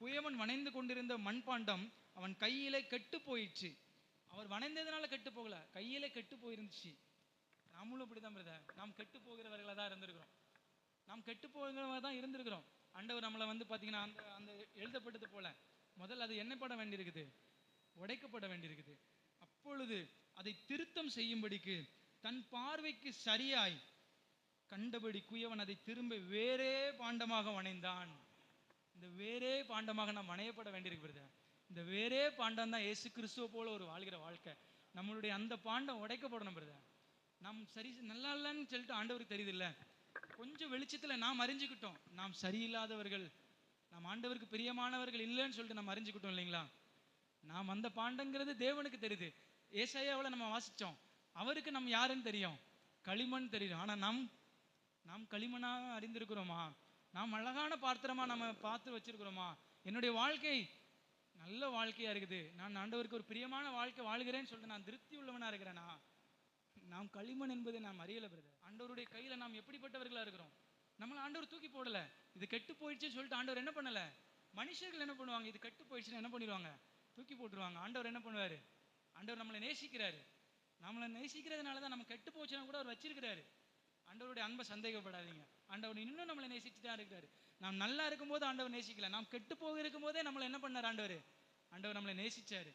குயவன் வனைந்து கொண்டிருந்த மண்பாண்டம் அவன் கையிலே கெட்டு போயிடுச்சு அவர் வனைந்ததுனால கெட்டு போகல கையில கெட்டு போயிருந்துச்சு நாமளும் அப்படிதான் பிரதர். நாம் கெட்டு போகிறவர்களாக தான் இருந்திருக்கிறோம். நாம் கெட்டு போகிறவர்களாக தான் இருந்திருக்கிறோம். ஆண்டவர் நம்மளை வந்து பார்த்தீங்கன்னா அந்த அந்த எழுதப்பட்டது போல முதல்ல அது என்னப்பட வேண்டியிருக்குது. உடைக்கப்பட வேண்டியிருக்குது. அப்பொழுது அதை திருத்தம் செய்யும்படிக்கு தன் பார்வைக்கு சரியாய் கண்டபடி குயவன் அதை திரும்ப வேறே பாண்டமாக வணைந்தான். வேறே பாண்டமாக நாம் அணையப்பட வேண்டியிருக்கிறது இந்த வேறே பாண்டம் தான் இயேசு கிறிஸ்துவ போல ஒரு வாழ்கிற வாழ்க்கை. நம்மளுடைய அந்த பாண்டம் உடைக்கப்படணும் பிரதர் நாம் சரி நல்லா இல்லைன்னு சொல்லிட்டு ஆண்டவருக்கு தெரியுது இல்ல கொஞ்சம் வெளிச்சத்துல நாம் அறிஞ்சுக்கிட்டோம். நாம் சரியில்லாதவர்கள் நாம் ஆண்டவருக்கு பிரியமானவர்கள் இல்லைன்னு சொல்லிட்டு நம்ம அறிஞ்சுக்கிட்டோம் இல்லைங்களா? நாம் அந்த பாண்டங்கிறது தேவனுக்கு தெரியுது. ஏசாயாவில் நம்ம வாசிச்சோம். அவருக்கு நம்ம யாருன்னு தெரியும்? களிமண் தெரியும் ஆனா நாம் நாம் களிமண்ணாக அறிந்திருக்கிறோமா? நாம் அழகான பாத்திரமா நம்ம பார்த்து வச்சிருக்கிறோமா? என்னுடைய வாழ்க்கை நல்ல வாழ்க்கையா இருக்குது. நான் ஆண்டவருக்கு ஒரு பிரியமான வாழ்க்கை வாழ்கிறேன்னு சொல்லிட்டு நான் திருப்தி உள்ளவனா இருக்கிறேனா? நாம் களிமண் என்பதை நாம் அறியல பிரதர் ஆண்டவருடைய கையில நாம் எப்படிப்பட்டவர்களா இருக்கிறோம்? நம்மளை ஆண்டவர் தூக்கி போடல. இது கெட்டு போயிடுச்சுன்னு சொல்லிட்டு ஆண்டவர் என்ன பண்ணல? மனுஷர்கள் என்ன பண்ணுவாங்க? இது கெட்டு போயிடுச்சுன்னு என்ன பண்ணிடுவாங்க? தூக்கி போட்டுருவாங்க. ஆண்டவர் என்ன பண்ணுவாரு? ஆண்டவர் நம்மளை நேசிக்கிறாரு. நம்மளை நேசிக்கிறதுனால தான் நம்ம கெட்டு போச்சுன்னா கூட அவர் வச்சிருக்கிறாரு. ஆண்டவருடைய அன்பை சந்தேகப்படாதீங்க. ஆண்டவர் இன்னும் நம்மளை நேசிச்சு தான் இருக்கிறாரு. நாம் நல்லா இருக்கும்போது ஆண்டவர் நேசிக்கல. நாம் கெட்டு போக இருக்கும்போதே நம்மளை என்ன பண்ணார் ஆண்டவர்? ஆண்டவர் நம்மளை நேசிச்சாரு.